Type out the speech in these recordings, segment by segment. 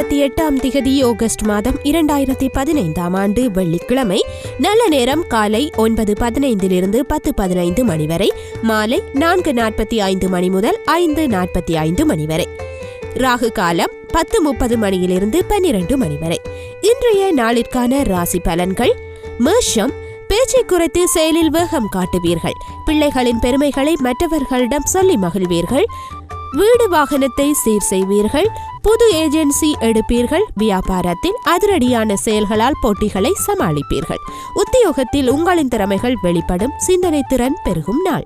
இருபத்தி எட்டாம் திகதி ஆகஸ்ட் மாதம் இரண்டாயிரத்தி பதினைந்தாம் ஆண்டு வெள்ளிக்கிழமை நல்ல நேரம் காலை ஒன்பது பதினைந்திலிருந்து பத்து பதினைந்து மணி வரை மாலை நான்கு நாற்பத்தி ஐந்து மணி முதல் ஐந்து நாற்பத்தி ஐந்து மணி வரை. ராகு காலம் பத்து முப்பது மணியிலிருந்து பன்னிரண்டு மணி வரை. இன்றைய நாளிற்கான ராசி பலன்கள் மேஷம் பேச்சை குறைத்து செயலில் வேகம் காட்டுவீர்கள். பிள்ளைகளின் பெருமைகளை மற்றவர்களிடம் சொல்லி மகிழ்வீர்கள். வீடு வாகனத்தை சீர் செய்வீர்கள். புது ஏஜென்சி எடுப்பீர்கள் வியாபாரத்தில் அதிரடியான செயல்களால் போட்டிகளை சமாளிப்பீர்கள். உத்தியோகத்தில் உங்களின் திறமைகள் வெளிப்படும் சிந்தனை திறன் பெருகும் நாள்.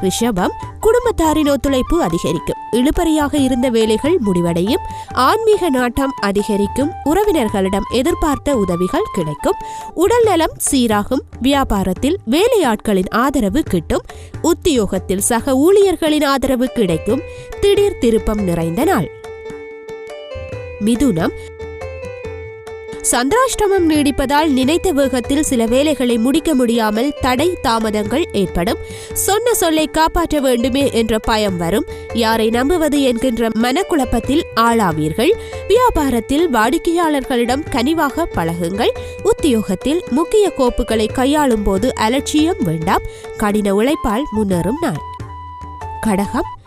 ரிஷபம் குடும்பத்தாரின் ஒத்துழைப்பு அதிகரிக்கும். இழுபறியாக இருந்த வேலைகள் முடிவடையும். ஆன்மீக நாட்டம் அதிகரிக்கும். உறவினர்களிடம் எதிர்பார்த்த உதவிகள் கிடைக்கும். உடல் நலம் சீராகும். வியாபாரத்தில் வேலையாட்களின் ஆதரவு கிட்டும். உத்தியோகத்தில் சக ஊழியர்களின் ஆதரவு கிடைக்கும். திடீர் திருப்பம் நிறைந்த நாள். மிதுனம். சந்திராஷ்டமம் நீடிப்பதால் நினைத்த வேகத்தில் சில வேலைகளை முடிக்க முடியாமல் தடை தாமதங்கள் ஏற்படும். சொன்ன சொல்லை காப்பாற்ற வேண்டுமே என்ற பயம் வரும். யாரை நம்புவது என்கின்ற மனக்குழப்பத்தில் ஆளாவீர்கள். வியாபாரத்தில் வாடிக்கையாளர்களிடம் கனிவாக பழகுங்கள். உத்தியோகத்தில் முக்கிய கோப்புகளை கையாளும் போது அலட்சியம் வேண்டாம். கடின உழைப்பால் முன்னேறும் நாள் கடகம்.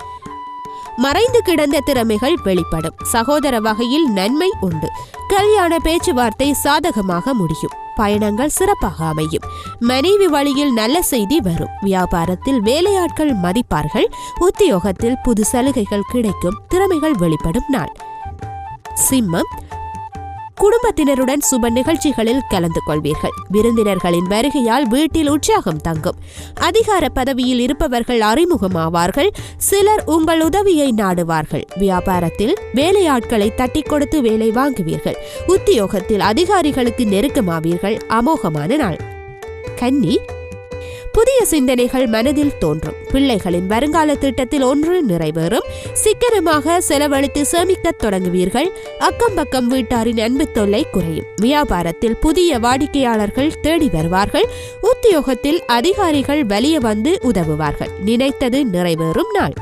மறைந்து கிடந்த திறமைகள் வெளிப்படும். சகோதர வகையில் நன்மை உண்டு. கல்யாண பேச்சுவார்த்தை சாதகமாக முடியும். பயணங்கள் சிறப்பாக அமையும். மனைவி வழியில் நல்ல செய்தி வரும். வியாபாரத்தில் வேலையாட்கள் மதிப்பார்கள். உத்தியோகத்தில் புது சலுகைகள் கிடைக்கும். திறமைகள் வெளிப்படும் நாள். சிம்மம் குடும்பத்தினருடன் சுப நிகழ்ச்சிகளில் கலந்து கொள்வீர்கள். விருந்தினர்களின் வருகையால் வீட்டில் உற்சாகம் தங்கும். அதிகார பதவியில் இருப்பவர்கள் அறிமுகமாவார்கள். சிலர் உங்கள் உதவியை நாடுவார்கள். வியாபாரத்தில் வேலையாட்களை தட்டி கொடுத்து வேலை வாங்குவீர்கள். உத்தியோகத்தில் அதிகாரிகளுக்கு நெருக்கமாவீர்கள். அமோகமான நாள். கன்னி புதிய சிந்தனைகள் மனதில் தோன்றும். பிள்ளைகளின் வருங்கால திட்டத்தில் ஒன்று நிறைவேறும். சிக்கனமாக செலவழித்து சேமிக்கத் தொடங்குவீர்கள். அக்கம் பக்கம் வீட்டாரின் அன்பு தொல்லை குறையும். வியாபாரத்தில் புதிய வாடிக்கையாளர்கள் தேடி வருவார்கள். உத்தியோகத்தில் அதிகாரிகள் வலிய வந்து உதவுவார்கள். நினைத்தது நிறைவேறும் நாள்.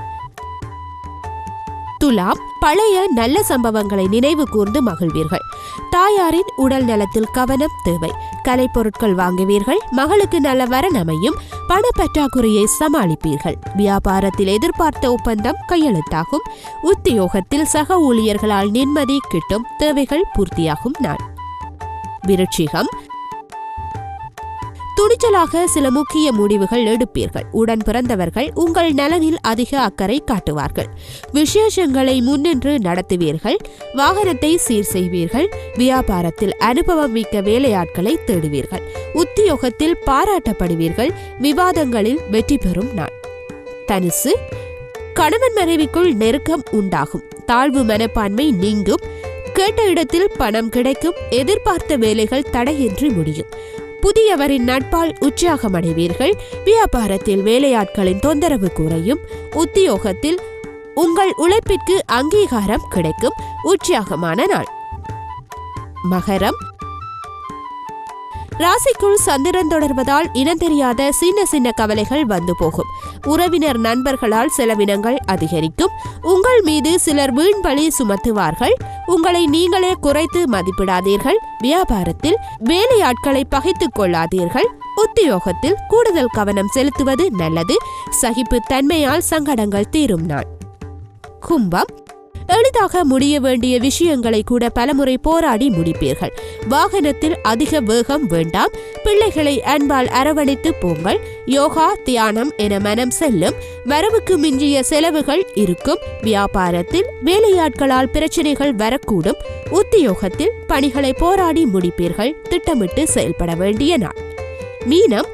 துலாம் பழைய நல்ல சம்பவங்களை நினைவு கூர்ந்து மகிழ்வீர்கள். தாயாரின் உடல் நலத்தில் கவனம் தேவை. கலைப்பொருட்கள் வாங்குவீர்கள். மகளுக்கு நல்ல வரன் அமையும் பண பற்றாக்குறையை சமாளிப்பீர்கள். வியாபாரத்தில் எதிர்பார்த்த ஒப்பந்தம் கையெழுத்தாகும். உத்தியோகத்தில் சக ஊழியர்களால் நிம்மதி கிட்டும். தேவைகள் பூர்த்தியாகும் நாள். விருட்சிகம் துணிச்சலாக சில முக்கிய முடிவுகள் எடுப்பீர்கள். உடன் பிறந்தவர்கள் உங்கள் நலனில் அதிக அக்கறை காட்டுவார்கள். விசேஷங்களை முன்னின்று நடத்துவீர்கள். வாகனத்தை சீர் செய்வீர்கள். வியாபாரத்தில் அனுபவம் மிக்க வேலையாட்களை தேடுவீர்கள். உத்தியோகத்தில் பாராட்டப்படுவீர்கள். விவாதங்களில் வெற்றி பெறும் நாள். தனுசு கணவன் மனைவிக்குள் நெருக்கம் உண்டாகும். தாழ்வு மனப்பான்மை நீங்கும். கேட்ட இடத்தில் பணம் கிடைக்கும். எதிர்பார்த்த வேலைகள் தடையின்றி முடியும். புதியவரின் நட்பால் உற்சாகமடைவீர்கள். வியாபாரத்தில் வேலையாட்களின் தொந்தரவு குறையும். உத்தியோகத்தில் உங்கள் உழைப்பிற்கு அங்கீகாரம் கிடைக்கும். உற்சாகமான நாள். மகரம் ராசிக்குள் சந்திரன் தொடர்வதால் இனந்தெரியாத சின்ன சின்ன கவலைகள் வந்து போகும். உறவினர் நண்பர்களால் செலவினங்கள் அதிகரிக்கும். உங்கள் மீது சிலர் வீண் பழி சுமத்துவார்கள். உங்களை நீங்களே குறைத்து மதிப்பிடாதீர்கள். வியாபாரத்தில் வேலையாட்களை பகைத்துக் கொள்ளாதீர்கள். உத்தியோகத்தில் கூடுதல் கவனம் செலுத்துவது நல்லது. சகிப்பு தன்மையால் சங்கடங்கள் தீரும் நாள். கும்பம் எளிதாக முடிய வேண்டிய விஷயங்களை கூட பலமுறை போராடி முடிப்பீர்கள். வாகனத்தில் அதிக வேகம் வேண்டாம். பிள்ளைகளை அன்பால் அரவணைத்து போங்கள். யோகா தியானம் என மனம் செல்லும். வரவுக்கு மிஞ்சிய செலவுகள் இருக்கும். வியாபாரத்தில் வேலையாட்களால் பிரச்சனைகள் வரக்கூடும். உத்தியோகத்தில் பணிகளை போராடி முடிப்பீர்கள். திட்டமிட்டு செயல்பட வேண்டிய நாள். மீனம்.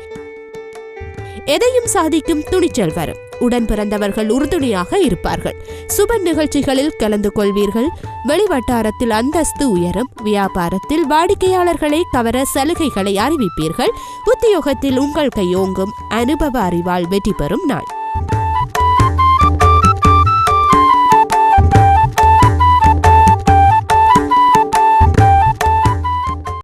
எதையும் சாதிக்கும் துணிச்சல் வரும். உடன் பிறந்தவர்கள் உறுதுணையாக இருப்பார்கள். சுப நிகழ்ச்சிகளில் கலந்து கொள்வீர்கள். வெளிவட்டாரத்தில் அந்தஸ்து உயரும். வியாபாரத்தில் வாடிக்கையாளர்களை கவர சலுகைகளை அறிவிப்பீர்கள். உத்தியோகத்தில் உங்கள் கையோங்கும். அனுபவ அறிவால் வெற்றி பெறும் நாள்.